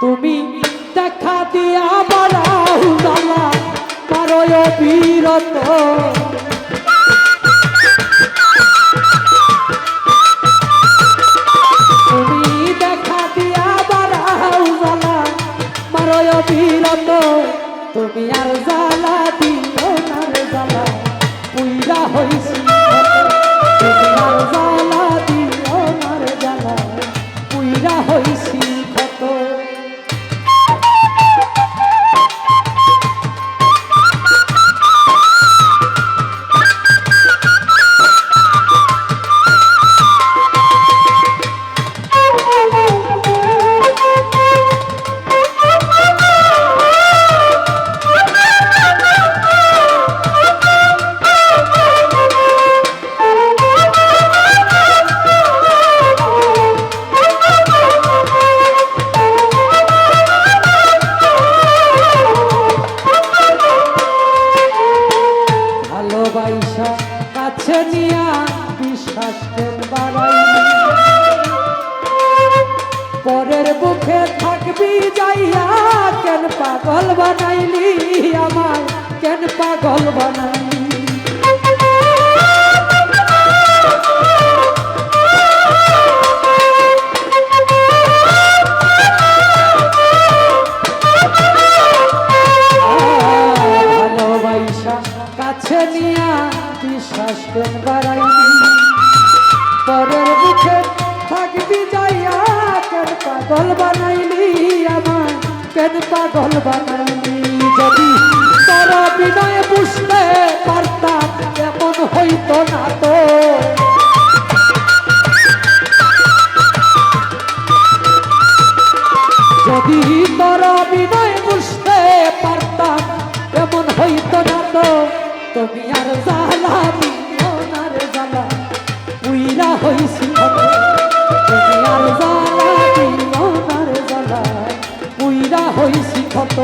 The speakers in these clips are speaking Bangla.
তুমি দেখা দিয়া বাড়াও কারও বীরত তুমি আর জ্বালা বিশ্বাস পরের বুকে থাকবি যাইয়া, কেন পাগল বানাইলি আমায়? কেন পাগল বানাইলি? কাছে নিয়া, বিশ্বাস বাড়াইনি পরের বুকে থাকবি যাইয়া, কেন পাগল বানাইলি আমার কেন পাগল বানাইলি? যদি তোর বিনয় বুঝতে পারতাম, এমন হইতো না তো। যদি তোর বিনয় বুঝতে পারতাম, এমন হইতো না তো। তুমি আর জ্বালা দিও না রে জ্বালা উইরা হইছি আর জ্বালা দিও না রে জ্বালা উইরা হইছি কত।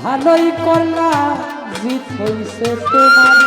ভালোই করলা জিত হইছে তোমার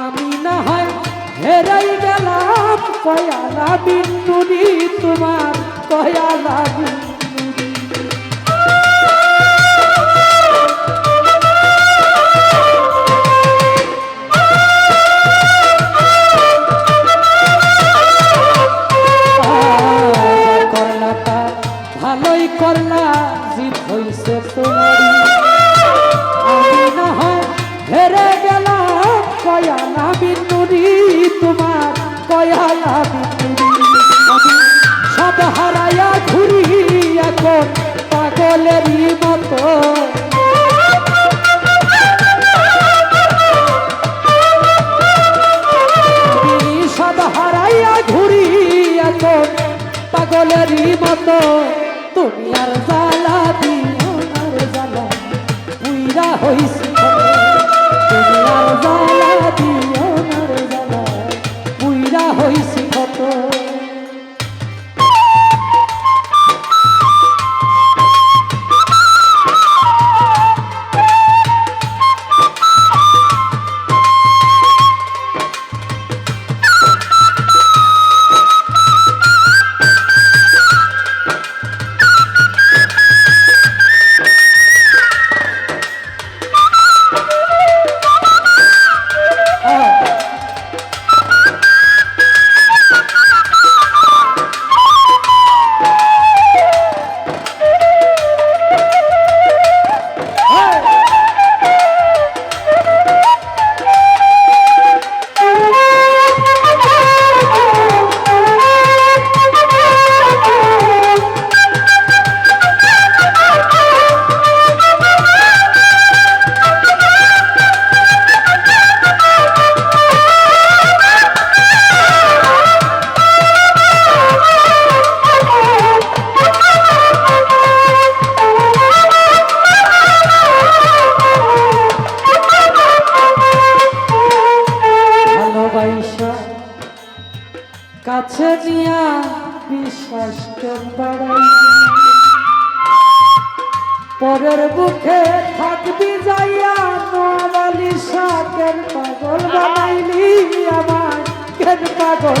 আমি না হয় হেরাই গেলাম কয়ালা বিন্দুরি তোমার কয়ালা বিন্দুরি ভালোই করলা, জিত হইছে তোমারি আমি না হয় হেরে গেলাম কয়ালা বিন্দুরি তোমার কয়ালা বিন্দুরি আমি সব হারাইয়া ঘুরি, এখন পাগলেরই মতো। পাগলেরই মতো। তুমি আর জ্বালা দিও আর জ্বালা। কাছে নিয়া বিশ্বাস পরের মুখে থাকবি যাইয়া নোয়ালি সাকের পাগল বানাইলি। আমার কেন পাগল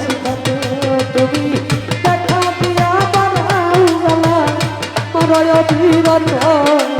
বিরত